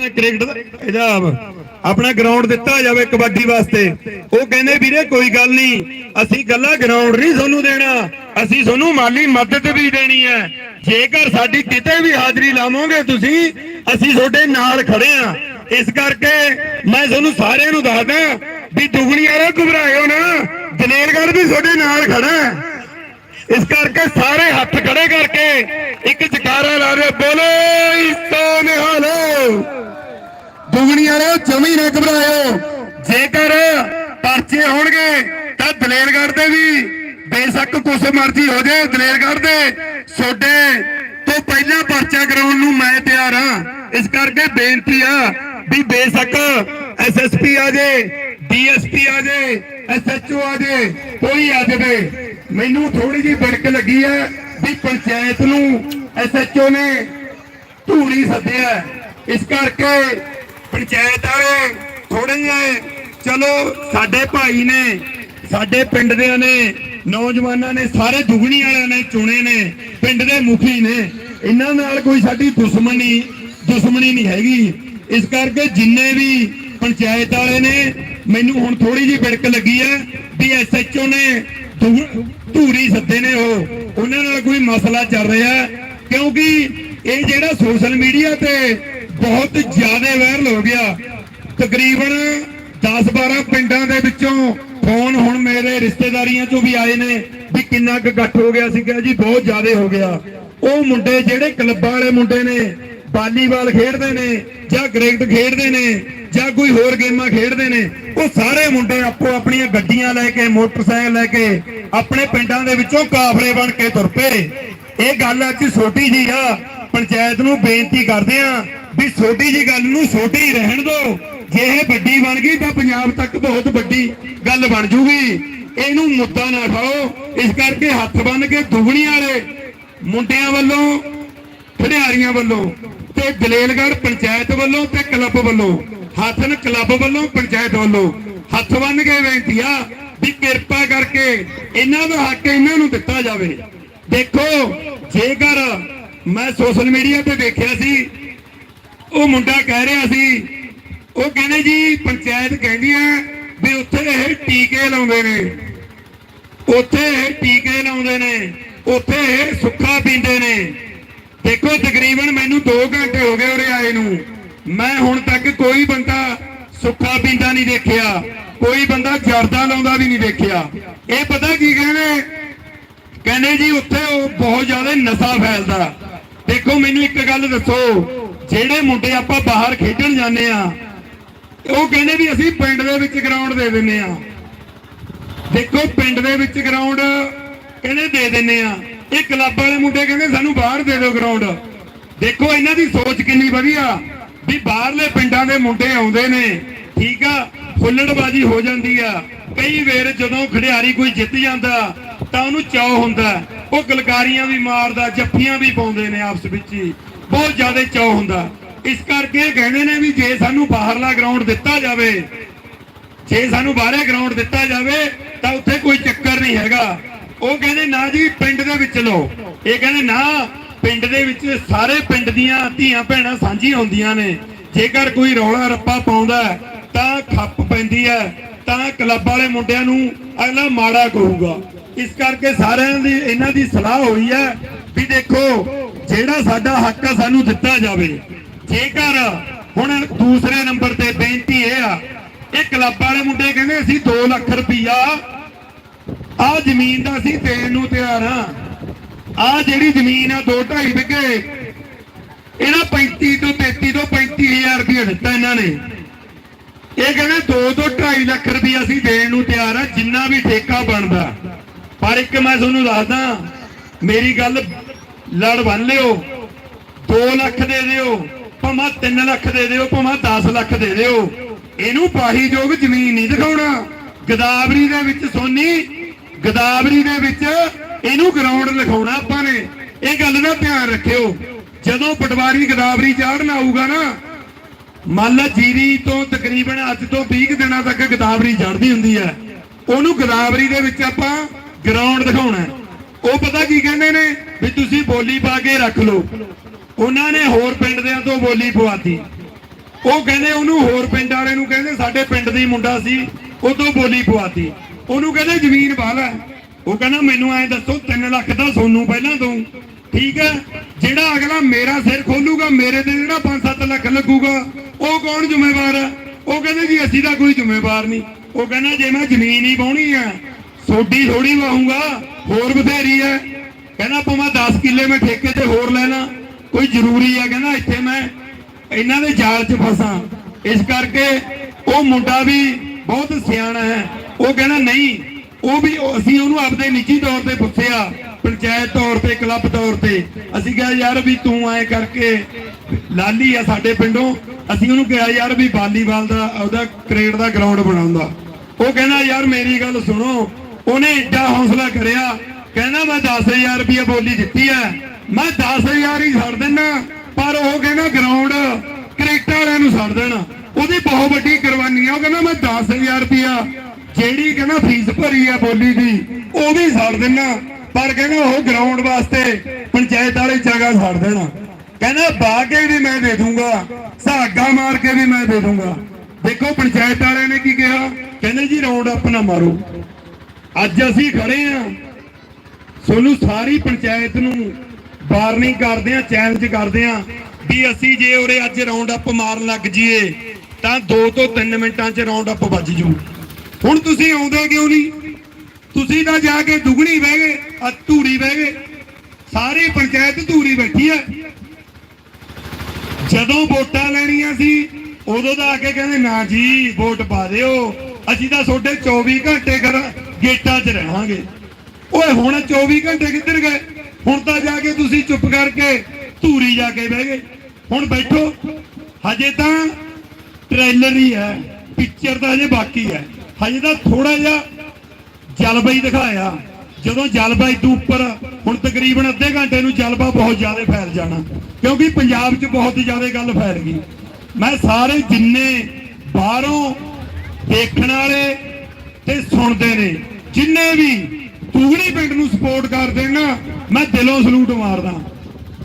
Cricket ਦਾ ਆਪਣਾ ground ਦਿੱਤਾ ਜਾਵੇ ਕਬੱਡੀ ਵਾਸਤੇ। ਉਹ ਕਹਿੰਦੇ, ਵੀਰੇ, ਕੋਈ ਗੱਲ ਨਹੀਂ। ਅਸੀਂ ਗੱਲਾਂ ਗਰਾਊਂਡ ਨਹੀਂ ਤੁਹਾਨੂੰ ਦੇਣਾ। ਅਸੀਂ ਤੁਹਾਨੂੰ ਮਾਲੀ ਮਦਦ ਵੀ ਦੇਣੀ ਹੈ। ਜੇਕਰ ਸਾਡੀ ਕਿਤੇ ਵੀ ਹਾਜ਼ਰੀ ਲਾਵੋਗੇ ਤੁਸੀਂ, ਅਸੀਂ ਤੁਹਾਡੇ ਨਾਲ ਖੜੇ ਆ ਇਸ ਕਰਕੇ ਮੈਂ ਤੁਹਾਨੂੰ ਸਾਰਿਆਂ ਨੂੰ ਦੱਸਦਾ ਵੀ ਦੁਗਣੀ ਵਾਲੇ ਘਬਰਾਇਓ ਨਾ। ਜਨੇਲਗੜ੍ਹ ਵੀ ਤੁਹਾਡੇ ਨਾਲ ਖੜਾ ਇਸ ਕਰਕੇ ਸਾਰੇ ਹੱਥ ਖੜੇ ਕਰਕੇ ਇੱਕ ਜਕਾਰਾ ਲਾ ਰਹੇ ਬੋਲੋ, ਇਸੋ ਨਿਹਾਲੋ ਦੁਗਣੀ ਵਾਲੇ ਜਮੀ ਨਾ ਘਬਰਾਇਓ। ਜੇਕਰ ਪਰਚੇ ਹੋਣਗੇ, ਤਾਂ ਦਲੇਰਗੜ੍ਹ ਦੇ ਵੀ। ਬੇਸ਼ੱਕ ਕੁਛ ਮਰਜ਼ੀ ਹੋ ਜਾਏ ਦਲੇਰਗੜ੍ਹ ਦੇ। ਛੋਡੇ ਤੋਂ ਪਹਿਲਾਂ ਪਰਚਾ ਕਰਾਉਣ ਨੂੰ ਮੈਂ ਤਿਆਰ ਹਾਂ। ਇਸ ਕਰਕੇ ਬੇਨਤੀ ਆ ਵੀ ਬੇਸ਼ੱਕ ਐਸਐਸਪੀ ਆ ਜੇ ਡੀਐਸਪੀ ਆ ਜੇ ਐਸਐਚਓ ਆ ਜੇ, ਕੋਈ ਆ ਜਾਵੇ। ਮੈਨੂੰ ਥੋੜੀ ਜਿਹੀ ਬੜਕ ਲੱਗੀ ਹੈ ਵੀ ਪੰਚਾਇਤ ਨੂੰ ਐਸਐਚਓ ਨੇ ਧੂੜੀ ਸੱਦਿਆ। ਇਸ ਕਰਕੇ ਪੰਚਾਇਤ ਵਾਲੇ ਥੋੜੇ ਜਿਹੇ ਚਲੋ, ਸਾਡੇ ਭਾਈ ਨੇ, ਸਾਡੇ ਪਿੰਡ ਦੇ ਨੇ, ਨੌਜਵਾਨਾਂ ਨੇ, ਸਾਰੇ ਦੁਗਣੀ ਵਾਲਿਆਂ ਨੇ ਚੁਣੇ ਨੇ, ਪਿੰਡ ਦੇ ਮੁਖੀ ਨੇ। ਇਹਨਾਂ ਨਾਲ ਕੋਈ ਸਾਡੀ ਦੁਸ਼ਮਣੀ ਦੁਸ਼ਮਣੀ ਨਹੀਂ ਹੈਗੀ। ਇਸ ਕਰਕੇ ਜਿੰਨੇ ਵੀ ਪੰਚਾਇਤ ਵਾਲੇ ਨੇ, ਮੈਨੂੰ ਹੁਣ ਥੋੜੀ ਜਿਹੀ ਬਿੜਕ ਲੱਗੀ ਹੈ ਵੀ ਐਸਐਚਓ ਨੇ ਧੂਰੀ ਸੱਦੇ ਨੇ ਉਹ। ਉਹਨਾਂ ਨਾਲ ਕੋਈ ਮਸਲਾ ਚੱਲ ਰਿਹਾ ਕਿਉਂਕਿ ਇਹ ਜਿਹੜਾ ਸੋਸ਼ਲ ਮੀਡੀਆ ਤੇ ਬਹੁਤ ਜ਼ਿਆਦਾ ਵਾਇਰਲ ਹੋ ਗਿਆ। ਤਕਰੀਬਨ 10-12 ਪਿੰਡਾਂ ਦੇ ਵਿੱਚੋਂ ਫੋਨ ਹੁਣ ਮੇਰੇ ਰਿਸ਼ਤੇਦਾਰੀਆਂ ਚੋਂ ਵੀ ਆਏ ਨੇ ਵੀ ਕਿੰਨਾ ਕੁ ਇਕੱਠ ਹੋ ਗਿਆ ਸੀ ਜੀ, ਬਹੁਤ ਜ਼ਿਆਦਾ ਹੋ ਗਿਆ। ਉਹ ਮੁੰਡੇ ਜਿਹੜੇ ਕਲੱਬਾਂ ਵਾਲੇ ਮੁੰਡੇ ਨੇ, ਵਾਲੀਬਾਲ ਖੇਡਦੇ ਨੇ ਜਾਂ ਕ੍ਰਿਕਟ ਖੇਡਦੇ ਨੇ ਜਾਂ ਕੋਈ ਹੋਰ ਗੇਮਾਂ ਖੇਡਦੇ ਨੇ, ਉਹ ਸਾਰੇ ਮੁੰਡੇ ਆਪੋ ਆਪਣੀਆਂ ਗੱਡੀਆਂ ਲੈ ਕੇ, ਮੋਟਰਸਾਈਕਲ ਲੈ ਕੇ ਆਪਣੇ ਪਿੰਡਾਂ ਦੇ ਵਿੱਚੋਂ ਕਾਫਲੇ ਬਣ ਕੇ ਤੁਰ ਪਏ। ਇਹ ਗੱਲ ਅੱਜ ਛੋਟੀ ਜੀ ਆ। ਪੰਚਾਇਤ ਨੂੰ ਬੇਨਤੀ ਕਰਦੇ ਆ ਵੀ ਛੋਟੀ ਜੀ ਗੱਲ ਨੂੰ ਛੋਟੀ ਹੀ ਰਹਿਣ ਦਿਓ ਜੇ ਇਹ ਵੱਡੀ ਬਣ ਗਈ, ਤਾਂ ਪੰਜਾਬ ਤੱਕ ਬਹੁਤ ਵੱਡੀ ਗੱਲ ਬਣ ਜੂਗੀ। ਇਹਨੂੰ ਮੁੱਦਾ ਨਾ ਖਾਓ ਇਸ ਕਰਕੇ ਹੱਥ ਬੰਨ ਕੇ ਦੁਗਣੀ ਵਾਲੇ ਮੁੰਡਿਆਂ ਵੱਲੋਂ, ਖਿਡਾਰੀਆਂ ਵੱਲੋਂ ਤੇ ਦਲੇਲਗੜ੍ਹ ਪੰਚਾਇਤ ਵੱਲੋਂ ਤੇ ਕਲੱਬ ਵੱਲੋਂ, ਹੱਥਨ ਕਲੱਬ ਵੱਲੋਂ, ਪੰਚਾਇਤ ਵੱਲੋਂ ਹੱਥ ਬੰਨ ਕੇ ਬੇਨਤੀ ਆ ਵੀ ਕਿਰਪਾ ਕਰਕੇ ਇਹਨਾਂ ਦਾ ਹੱਕ ਇਹਨਾਂ ਨੂੰ ਦਿੱਤਾ ਜਾਵੇ। ਦੇਖੋ, ਜੇਕਰ ਮੈਂ ਸੋਸ਼ਲ ਮੀਡੀਆ ਤੇ ਦੇਖਿਆ ਸੀ ਉਹ ਮੁੰਡਾ ਕਹਿ ਰਿਹਾ ਸੀ, ਉਹ ਕਹਿੰਦੇ ਜੀ ਪੰਚਾਇਤ ਕਹਿੰਦੀ ਹੈ ਵੀ ਉੱਥੇ ਇਹ ਟੀਕੇ ਲਾਉਂਦੇ ਨੇ। ਉੱਥੇ ਇਹ ਟੀਕੇ ਲਾਉਂਦੇ ਨੇ, ਉੱਥੇ ਇਹ ਸੁੱਖਾ ਪੀਂਦੇ ਨੇ। ਦੇਖੋ, ਤਕਰੀਬਨ ਮੈਨੂੰ 2 ਘੰਟੇ ਹੋ ਗਏ ਉਰੇ ਆਏ ਨੂੰ। ਮੈਂ ਹੁਣ ਤੱਕ ਕੋਈ ਬੰਦਾ ਸੁੱਖਾ ਪੀਂਦਾ ਨਹੀਂ ਦੇਖਿਆ, ਕੋਈ ਬੰਦਾ ਜਰਦਾ ਲਾਉਂਦਾ ਵੀ ਨਹੀਂ ਦੇਖਿਆ। ਇਹ ਪਤਾ ਕੀ ਕਹਿੰਦੇ? ਕਹਿੰਦੇ ਜੀ, ਉੱਥੇ ਉਹ ਬਹੁਤ ਜ਼ਿਆਦਾ ਨਸ਼ਾ ਫੈਲਦਾ। ਦੇਖੋ, ਮੈਨੂੰ ਇੱਕ ਗੱਲ ਦੱਸੋ ਜਿਹੜੇ ਮੁੰਡੇ ਆਪਾਂ ਬਾਹਰ ਖੇਡਣ ਜਾਂਦੇ ਆ, ਉਹ ਕਹਿੰਦੇ ਵੀ ਅਸੀਂ ਪਿੰਡ ਦੇ ਵਿੱਚ ਗਰਾਊਂਡ ਦੇ ਦਿੰਨੇ ਆ। ਦੇਖੋ, ਪਿੰਡ ਦੇ ਵਿੱਚ ਗਰਾਊਂਡ ਕਹਿੰਦੇ ਦੇ ਦਿੰਨੇ ਆ? ਇਹ ਕਲੱਬ ਵਾਲੇ ਮੁੰਡੇ ਕਹਿੰਦੇ ਸਾਨੂੰ ਬਾਹਰ ਦੇ ਦਿਓ ਗਰਾਊਂਡ ਦੇਖੋ, ਇਹਨਾਂ ਦੀ ਸੋਚ ਕਿੰਨੀ ਵਧੀਆ ਵੀ ਬਾਹਰਲੇ ਪਿੰਡਾਂ ਦੇ ਮੁੰਡੇ ਆਉਂਦੇ ਨੇ, ਠੀਕ ਆ ਫੁੱਲੜਬਾਜ਼ੀ ਹੋ ਜਾਂਦੀ ਆ। ਕਈ ਵੇਰ ਜਦੋਂ ਖਿਡਾਰੀ ਕੋਈ ਜਿੱਤ ਜਾਂਦਾ, ਤਾਂ ਉਹਨੂੰ ਚਾਅ ਹੁੰਦਾ, ਉਹ ਗਲਕਾਰੀਆਂ ਵੀ ਮਾਰਦਾ, ਜੱਫੀਆਂ ਵੀ ਪਾਉਂਦੇ ਨੇ ਆਪਸ ਵਿੱਚ। ਹੀ ਬਹੁਤ ਜ਼ਿਆਦਾ ਚਾਅ ਹੁੰਦਾ। ਇਸ ਕਰਕੇ ਕਹਿੰਦੇ ਨੇ ਵੀ ਜੇ ਸਾਨੂੰ ਬਾਹਰਲਾ ਗਰਾਊਂਡ ਦਿੱਤਾ ਜਾਵੇ, ਜੇ ਸਾਨੂੰ ਬਾਹਰੇ ਗਰਾਊਂਡ ਦਿੱਤਾ ਜਾਵੇ, ਤਾਂ ਉੱਥੇ ਕੋਈ ਚੱਕਰ ਨਹੀਂ ਹੈਗਾ। ਉਹ ਕਹਿੰਦੇ, ਨਾ ਜੀ, ਪਿੰਡ ਦੇ ਵਿੱਚ ਲਓ। ਇਹ ਕਹਿੰਦੇ, ਨਾ, ਪਿੰਡ ਦੇ ਵਿੱਚ ਸਾਰੇ ਪਿੰਡ ਦੀਆਂ ਧੀਆਂ ਭੈਣਾਂ ਸਾਂਝੀਆਂ ਹੁੰਦੀਆਂ ਨੇ। ਜੇਕਰ ਕੋਈ ਰੌਲਾ ਰੱਪਾ ਪਾਉਂਦਾ ਤਾਂ ਖੱਪ ਪੈਂਦੀ ਹੈ, ਤਾਂ ਕਲੱਬ ਵਾਲੇ ਮੁੰਡਿਆਂ ਨੂੰ ਅਗਲਾ ਮਾੜਾ ਕਹੂਗਾ। ਇਸ ਕਰਕੇ ਸਾਰਿਆਂ ਦੀ, ਇਹਨਾਂ ਦੀ ਸਲਾਹ ਹੋਈ ਹੈ ਵੀ ਦੇਖੋ ਜਿਹੜਾ ਸਾਡਾ ਹੱਕ ਆ ਸਾਨੂੰ ਦਿੱਤਾ ਜਾਵੇ। ਜੇਕਰ ਹੁਣ ਦੂਸਰੇ ਨੰਬਰ ਤੇ ਬੇਨਤੀ ਇਹ ਆ, ਇਹ ਕਲੱਬ ਵਾਲੇ ਮੁੰਡੇ ਕਹਿੰਦੇ ਅਸੀਂ 2 ਲੱਖ ਰੁਪਈਆ ਆ ਜ਼ਮੀਨ ਦਾ ਅਸੀਂ ਦੇਣ ਨੂੰ ਤਿਆਰ ਆ। ਆ ਜਿਹੜੀ ਜ਼ਮੀਨ ਆ 2.5 ਵਿਗੇ ਇਹਨਾਂ 35 ਤੋਂ 33 ਤੋਂ 35000 ਰੁਪਏ ਦਿੱਤਾ ਇਹਨਾਂ ਨੇ। ਇਹ ਕਹਿੰਦੇ 2 ਤੋਂ 2.5 ਲੱਖ ਰੁਪਈਆ ਅਸੀਂ ਦੇਣ ਨੂੰ ਤਿਆਰ ਆ, ਜਿੰਨਾ ਵੀ ਠੇਕਾ ਬਣਦਾ। ਪਰ ਇੱਕ ਮੈਂ ਤੁਹਾਨੂੰ ਦੱਸਦਾ, ਮੇਰੀ ਗੱਲ ਲੜ ਬੰਨ ਲਿਓ। 2 ਲੱਖ ਦੇ ਦਿਓ, ਭਾਵੇਂ 3 ਲੱਖ ਦੇ ਦਿਓ, ਭਾਵੇਂ 10 ਲੱਖ ਦੇ ਦਿਓ। ਇਹਨੂੰ ਪਾਹੀਯੋਗ ਜ਼ਮੀਨ ਨਹੀਂ ਦਿਖਾਉਣਾ। ਗਦਾਵਰੀ ਦੇ ਵਿੱਚ ਸੋਨੀ, ਗਦਾਵਰੀ ਦੇ ਵਿੱਚ ਇਹਨੂੰ ਗਰਾਊਂਡ ਲਿਖਾਉਣਾ ਆਪਾਂ ਨੇ। ਇਹ ਗੱਲ ਦਾ ਧਿਆਨ ਰੱਖਿਓ। ਜਦੋਂ ਪਟਵਾਰੀ ਗਦਾਵਰੀ ਚਾੜਨ ਆਊਗਾ ਨਾ, ਮੰਨ ਲਾ ਜੀਰੀ ਤੋਂ ਤਕਰੀਬਨ ਅੱਜ ਤੋਂ 20 ਕੁ ਦਿਨਾਂ ਤੱਕ ਗਦਾਵਰੀ ਚੜਦੀ ਹੁੰਦੀ ਹੈ। ਉਹਨੂੰ ਗਦਾਵਰੀ ਦੇ ਵਿੱਚ ਆਪਾਂ ਗਰਾਊਂਡ ਦਿਖਾਉਣਾ ਉਹ ਪਤਾ ਕੀ ਕਹਿੰਦੇ ਨੇ? ਵੀ ਤੁਸੀਂ ਬੋਲੀ ਪਾ ਕੇ ਰੱਖ ਲਓ। ਉਹਨਾਂ ਨੇ ਹੋਰ ਪਿੰਡ ਦਿਆਂ ਤੋਂ ਬੋਲੀ ਪਵਾਤੀ। ਉਹ ਕਹਿੰਦੇ ਉਹਨੂੰ ਹੋਰ ਪਿੰਡ ਵਾਲੇ ਨੂੰ ਕਹਿੰਦੇ, ਸਾਡੇ ਪਿੰਡ ਦੀ ਮੁੰਡਾ ਸੀ ਉਹ ਤੋਂ ਬੋਲੀ ਪਵਾਤੀ। ਉਹਨੂੰ ਕਹਿੰਦੇ, ਜ਼ਮੀਨ ਵਾਲਾ ਉਹ ਕਹਿੰਦਾ, ਮੈਨੂੰ ਐਂ ਦੱਸੋ 3 ਲੱਖ ਦਾ ਸੋਨੂੰ ਪਹਿਲਾਂ ਦਊ। ਠੀਕ ਹੈ? ਜਿਹੜਾ ਅਗਲਾ ਮੇਰਾ ਸਿਰ ਖੋਲੂਗਾ, ਮੇਰੇ ਤੇ ਜਿਹੜਾ 5-7 ਲੱਖ ਲੱਗੂਗਾ, ਉਹ ਕੌਣ ਜ਼ਿੰਮੇਵਾਰ ਹੈ? ਉਹ ਕਹਿੰਦੇ, ਜੀ, ਅਸੀਂ ਤਾਂ ਕੋਈ ਜ਼ਿੰਮੇਵਾਰ ਨਹੀਂ। ਉਹ ਕਹਿੰਦਾ, ਜੇ ਮੈਂ ਜ਼ਮੀਨ ਹੀ ਪਾਉਣੀ ਆ ਸੋਡੀ ਥੋੜੀ ਵਾਹੂੰਗਾ ਹੋਰ ਬਥੇਰੀ ਹੈ। ਕਹਿੰਦਾ ਭਾਵੇਂ 10 ਕਿੱਲੇ ਮੈਂ ਠੇਕੇ ਤੇ ਹੋਰ ਲੈਣਾ। ਕੋਈ ਜ਼ਰੂਰੀ ਹੈ, ਕਹਿੰਦਾ ਇੱਥੇ ਮੈਂ ਇਹਨਾਂ ਦੇ ਜਾਲ 'ਚ ਫਸਾਂ। ਇਸ ਕਰਕੇ ਉਹ ਮੁੰਡਾ ਵੀ ਬਹੁਤ ਸਿਆਣਾ ਹੈ। ਉਹ ਕਹਿੰਦਾ ਨਹੀਂ, ਉਹ ਵੀ ਅਸੀਂ ਉਹਨੂੰ ਆਪਦੇ ਨਿੱਜੀ ਤੌਰ ਤੇ ਪੁੱਛਿਆ, ਪੰਚਾਇਤ ਤੌਰ ਤੇ, ਕਲੱਬ ਤੌਰ ਤੇ। ਅਸੀਂ ਕਿਹਾ, ਯਾਰ ਵੀ ਤੂੰ ਐ ਕਰਕੇ ਲਾਲੀ ਆ ਸਾਡੇ ਪਿੰਡੋਂ। ਅਸੀਂ ਉਹਨੂੰ ਕਿਹਾ, ਯਾਰ ਵੀ ਵਾਲੀਬਾਲ ਦਾ, ਉਹਦਾ ਕ੍ਰਿਕਟ ਦਾ ਗਰਾਊਂਡ ਬਣਾਉਂਦਾ। ਉਹ ਕਹਿੰਦਾ, ਯਾਰ ਮੇਰੀ ਗੱਲ ਸੁਣੋ ਉਹਨੇ ਏਡਾ ਹੌਸਲਾ ਕਰਿਆ, ਕਹਿੰਦਾ ਮੈਂ 10000 ਰੁਪਏ ਬੋਲੀ ਦਿੱਤੀ ਹੈ। ਮੈਂ 10000 ਹੀ ਛੱਡ ਦਿੰਨਾ ਪਰ ਉਹ ਕਹਿੰਦਾ ਗਰਾਊਂਡ ਕ੍ਰਿਕਟ ਵਾਲਿਆਂ ਨੂੰ ਛੱਡ ਦੇਣਾ। ਉਹਦੀ ਬਹੁਤ ਵੱਡੀ ਕੁਰਬਾਨੀ ਆ, ਉਹ ਕਹਿੰਦਾ ਮੈਂ 10000 ਰੁਪਇਆ ਜਿਹੜੀ ਕਹਿੰਦਾ ਫੀਸ ਭਰੀ ਆ ਬੋਲੀ ਦੀ, ਉਹ ਵੀ ਛੱਡ ਦਿੰਨਾ ਪਰ ਕਹਿੰਦਾ ਉਹ ਗਰਾਊਂਡ ਵਾਸਤੇ ਪੰਚਾਇਤ ਵਾਲੇ ਜਗ੍ਹਾ ਛੱਡ ਦੇਣਾ। ਕਹਿੰਦਾ ਬਾਹ ਕੇ ਵੀ ਮੈਂ ਦੇ ਦੂੰਗਾ ਸਾਗਾ ਮਾਰ ਕੇ ਵੀ ਮੈਂ ਦੇ ਦੂੰਗਾ। ਦੇਖੋ ਪੰਚਾਇਤ ਵਾਲਿਆਂ ਨੇ ਕੀ ਕਿਹਾ? ਕਹਿੰਦੇ ਜੀ ਰਾਉਂਡ ਅਪ ਨਾ ਮਾਰੋ। ਅੱਜ ਅਸੀਂ ਖੜੇ ਆ। ਸੋਨੂੰ ਸਾਰੀ ਪੰਚਾਇਤ ਨੂੰ ਵਾਰਨਿੰਗ ਕਰਦੇ ਆ, ਚੈਲੰਜ ਕਰਦੇ ਆ ਵੀ ਅਸੀਂ ਜੇ ਉਰੇ ਅੱਜ ਰਾਉਂਡ ਅਪ ਮਾਰਨ ਲੱਗ ਜਾਈਏ, ਤਾਂ 2 ਤੋਂ 3 ਮਿੰਟਾਂ 'ਚ ਰਾਉਂਡ ਅਪ ਵੱਜ ਜੂ। ਹੁਣ ਤੁਸੀਂ ਆਉਂਦੇ ਕਿਉਂ ਨਹੀਂ? ਤੁਸੀਂ ਤਾਂ ਜਾ ਕੇ ਦੁਗਣੀ ਬਹਿ ਗਏ ਆ ਧੂਰੀ ਬਹਿ ਗਏ। ਸਾਰੀ ਪੰਚਾਇਤ ਧੂਰੀ ਬੈਠੀ ਆ। ਜਦੋਂ ਵੋਟਾਂ ਲੈਣੀਆਂ ਸੀ, ਉਦੋਂ ਤਾਂ ਆ ਕੇ ਕਹਿੰਦੇ, ਨਾ ਜੀ, ਵੋਟ ਪਾ ਦਿਓ। ਅਸੀਂ ਤਾਂ ਤੁਹਾਡੇ 24 ਘੰਟੇ ਕਰ ਗੇਟਾਂ 'ਚ ਰਹਾਂਗੇ। ਓਏ, ਹੁਣ 24 ਘੰਟੇ ਕਿੱਧਰ ਗਏ? ਹੁਣ ਤਾਂ ਜਾ ਕੇ ਤੁਸੀਂ ਚੁੱਪ ਕਰਕੇ ਧੂਰੀ ਜਾ ਕੇ ਬਹਿ ਗਏ। ਹੁਣ ਬੈਠੋ। ਹਜੇ ਤਾਂ ਟ੍ਰੇਲਰ ਹੀ ਹੈ। ਪਿਕਚਰ ਤਾਂ ਹਜੇ ਬਾਕੀ ਹੈ। ਹਜੇ ਤਾਂ ਥੋੜਾ ਜਿਹਾ ਜਲਵਾ ਹੀ ਦਿਖਾਇਆ। ਜਦੋਂ ਜਲਵਾ ਤੋਂ ਉੱਪਰ, ਹੁਣ ਤਕਰੀਬਨ ਅੱਧੇ ਘੰਟੇ ਨੂੰ ਜਲਵਾ ਬਹੁਤ ਜ਼ਿਆਦਾ ਫੈਲ ਜਾਣਾ। ਕਿਉਂਕਿ ਪੰਜਾਬ 'ਚ ਬਹੁਤ ਜ਼ਿਆਦਾ ਗੱਲ ਫੈਲ ਗਈ। ਮੈਂ ਸਾਰੇ ਜਿੰਨੇ ਬਾਹਰੋਂ ਦੇਖਣ ਵਾਲੇ ਤੇ ਸੁਣਦੇ ਨੇ ਜਿੰਨੇ ਵੀ ਤੂਗੜੀ ਪਿੰਡ ਨੂੰ ਸਪੋਰਟ ਕਰਦੇ ਨਾ ਮੈਂ ਦਿਲੋਂ ਸਲੂਟ ਮਾਰਦਾ।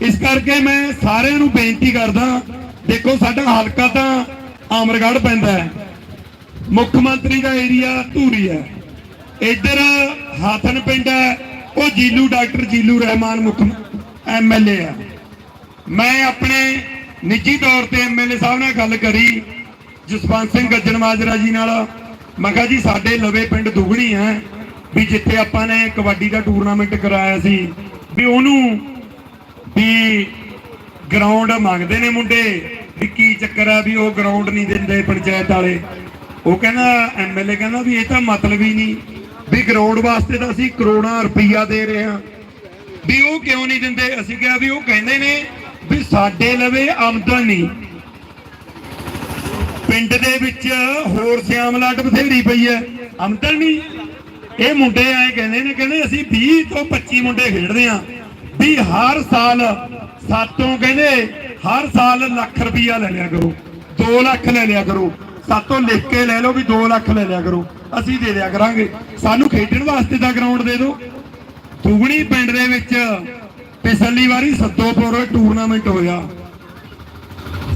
ਇਸ ਕਰਕੇ ਮੈਂ ਸਾਰਿਆਂ ਨੂੰ ਬੇਨਤੀ ਕਰਦਾ, ਦੇਖੋ ਸਾਡਾ ਹਲਕਾ ਤਾਂ ਆਮਰਗੜ੍ਹ ਪੈਂਦਾ ਹੈ। ਮੁੱਖ ਮੰਤਰੀ ਦਾ ਏਰੀਆ ਧੂਰੀ ਹੈ। ਇੱਧਰ ਹਾਥਨ ਪਿੰਡ ਹੈ, ਉਹ ਜੀਲੂ, ਡਾਕਟਰ ਜੀਲੂ ਰਹਿਮਾਨ ਮੁੱਖ ਐਮਐਲਏ ਹੈ। ਮੈਂ ਆਪਣੇ ਨਿੱਜੀ ਤੌਰ ਤੇ ਐਮਐਲਏ ਸਾਹਿਬ ਨਾਲ ਗੱਲ ਕਰੀ, ਜਸਵੰਤ ਸਿੰਘ ਗੱਜਣ ਮਾਜਰਾ ਜੀ ਨਾਲ। ਮੈਂ ਕਿਹਾ ਜੀ, ਸਾਡੇ ਲਵੇ ਪਿੰਡ ਦੁਗਣੀ ਹੈ। ਵੀ ਜਿੱਥੇ ਆਪਾਂ ਨੇ ਕਬੱਡੀ ਦਾ ਟੂਰਨਾਮੈਂਟ ਕਰਾਇਆ ਸੀ, ਵੀ ਉਹਨੂੰ ਵੀ ਗਰਾਊਂਡ ਮੰਗਦੇ ਨੇ ਮੁੰਡੇ, ਵੀ ਕੀ ਚੱਕਰ ਆ ਵੀ ਉਹ ਗਰਾਊਂਡ ਨਹੀਂ ਦਿੰਦੇ ਪੰਚਾਇਤ ਵਾਲੇ। ਉਹ ਕਹਿੰਦਾ ਐਮਐਲਏ ਕਹਿੰਦਾ ਵੀ ਇਹ ਤਾਂ ਮਤਲਬ ਹੀ ਨਹੀਂ, ਵੀ ਗਰਾਊਂਡ ਵਾਸਤੇ ਤਾਂ ਅਸੀਂ ਕਰੋੜਾਂ ਰੁਪਈਆ ਦੇ ਰਹੇ ਹਾਂ। ਵੀ ਉਹ ਕਿਉਂ ਨਹੀਂ ਦਿੰਦੇ? ਅਸੀਂ ਕਿਹਾ ਵੀ ਉਹ ਕਹਿੰਦੇ ਨੇ ਵੀ ਸਾਡੇ ਲਵੇ ਆਮਦਨ। ਨਹੀਂ ਪਿੰਡ ਦੇ ਵਿੱਚ ਹੋਰ ਸਿਆਮ ਲੱਟ ਬਥੇਰੀ ਪਈ ਹੈ। ਆਮਦਨ ਨਹੀਂ ਇਹ ਮੁੰਡੇ ਐ ਕਹਿੰਦੇ ਨੇ ਕਹਿੰਦੇ ਅਸੀਂ 20 ਤੋਂ 25 ਮੁੰਡੇ ਖੇਡਦੇ ਆ ਵੀ ਹਰ ਸਾਲ ਸਾਤੋਂ ਕਹਿੰਦੇ ਹਰ ਸਾਲ ਲੱਖ ਰੁਪਈਆ ਲੈ ਲਿਆ ਕਰੋ। 2 ਲੱਖ ਲੈ ਲਿਆ ਕਰੋ। ਸਾਤੋਂ ਲਿਖ ਕੇ ਲੈ ਲਓ ਵੀ 2 ਲੱਖ ਲੈ ਲਿਆ ਕਰੋ। ਅਸੀਂ ਦੇ ਦਿਆ ਕਰਾਂਗੇ। ਸਾਨੂੰ ਖੇਡਣ ਵਾਸਤੇ ਦਾ ਗਰਾਊਂਡ ਦੇ ਦਿਓ। ਦੁਗਣੀ ਪਿੰਡ ਦੇ ਵਿੱਚ ਪਿਛਲੀ ਵਾਰੀ ਸੱਤੋਪੁਰ ਟੂਰਨਾਮੈਂਟ ਹੋਇਆ।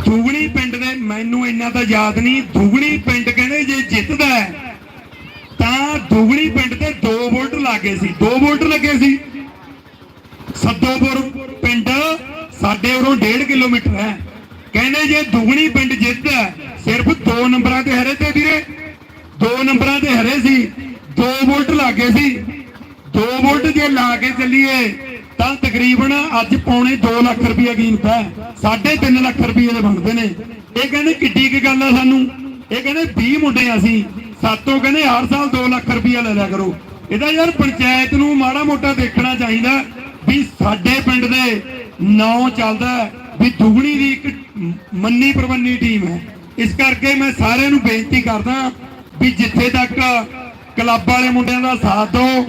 ਦੁਗਣੀ ਪਿੰਡ ਦੇ ਮੈਨੂੰ ਇੰਨਾ ਤਾਂ ਯਾਦ ਨਹੀਂ। ਦੁਗਣੀ ਪਿੰਡ ਕਹਿੰਦੇ ਜੇ ਜਿੱਤਦਾ ਹੈ, ਤਾਂ ਦੁਗਣੀ ਪਿੰਡ ਤੇ 2 ਵੋਲਟ ਲੱਗੇ ਸੀ 2 ਵੋਲਟ ਲੱਗੇ ਸੀ। ਸੱਦੋਪੁਰ ਪਿੰਡ ਸਾਡੇ ਉਰੋਂ 1.5 ਕਿਲੋਮੀਟਰ ਹੈ। ਕਹਿੰਦੇ ਜੇ ਦੁਗਣੀ ਪਿੰਡ ਜਿੱਤਦਾ ਹੈ, ਸਿਰਫ 2 ਨੰਬਰਾਂ ਤੇ ਹਰੇ ਤੇ ਵੀਰੇ। 2 ਨੰਬਰਾਂ ਤੇ ਹਰੇ ਸੀ 2 ਵੋਲਟ ਲੱਗੇ ਸੀ। 2 ਵੋਲਟ ਜੇ ਲਾ ਕੇ ਚੱਲੀਏ ਤਾਂ ਤਕਰੀਬਨ ਅੱਜ ਪੌਣੇ 2 ਲੱਖ ਰੁਪਏ ਕੀਮਤ ਹੈ। 3.5 ਲੱਖ ਰੁਪਏ ਦੇ ਬਣਦੇ ਨੇ। ਇਹ ਕਹਿੰਦੇ ਕਿੱਡੀ ਕੀ ਗੱਲ ਆ ਸਾਨੂੰ। ਇਹ ਕਹਿੰਦੇ 20 ਮੁੰਡੇ ਅਸੀਂ ਸਾਤੋਂ ਕਹਿੰਦੇ ਹਰ ਸਾਲ 2 ਲੱਖ ਰੁਪਇਆ ਲੈ ਲਿਆ ਕਰੋ। ਇਹਦਾ ਯਾਰ ਪੰਚਾਇਤ ਨੂੰ ਮਾੜਾ ਮੋਟਾ ਦੇਖਣਾ ਚਾਹੀਦਾ ਵੀ ਸਾਡੇ ਪਿੰਡ ਦੇ ਨਾਂ ਚੱਲਦਾ ਵੀ ਦੁਗਣੀ ਦੀ ਇੱਕ ਮੰਨੀ ਪ੍ਰਬੰਨੀ ਟੀਮ ਹੈ। ਇਸ ਕਰਕੇ ਮੈਂ ਸਾਰਿਆਂ ਨੂੰ ਬੇਨਤੀ ਕਰਦਾ ਵੀ ਜਿੱਥੇ ਤੱਕ ਕਲੱਬ ਵਾਲੇ ਮੁੰਡਿਆਂ ਦਾ ਸਾਥ ਦਿਓ,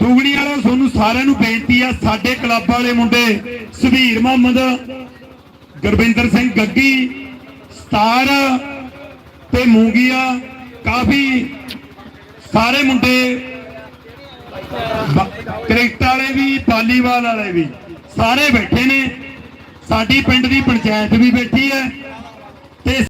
ਦੁਗਣੀ ਵਾਲੋ ਤੁਹਾਨੂੰ ਸਾਰਿਆਂ ਨੂੰ ਬੇਨਤੀ ਆ, ਸਾਡੇ ਕਲੱਬ ਵਾਲੇ ਮੁੰਡੇ ਸੁਭੀਰ ਮੁਹੰਮਦ, ਗੁਰਵਿੰਦਰ ਸਿੰਘ ਗੱਗੀ, ਸਤਾਰ ਤੇ ਮੂੰਗੀਆ ਕਾਫੀ ਸਾਰੇ ਮੁੰਡੇ ਕ੍ਰਿਕਟ ਵਾਲੇ ਵੀ, ਵਾਲੀਬਾਲ ਵਾਲੇ ਵੀ ਸਾਰੇ ਬੈਠੇ ਨੇ। ਸਾਡੀ ਪਿੰਡ ਦੀ ਪੰਚਾਇਤ ਵੀ ਬੈਠੀ ਹੈ।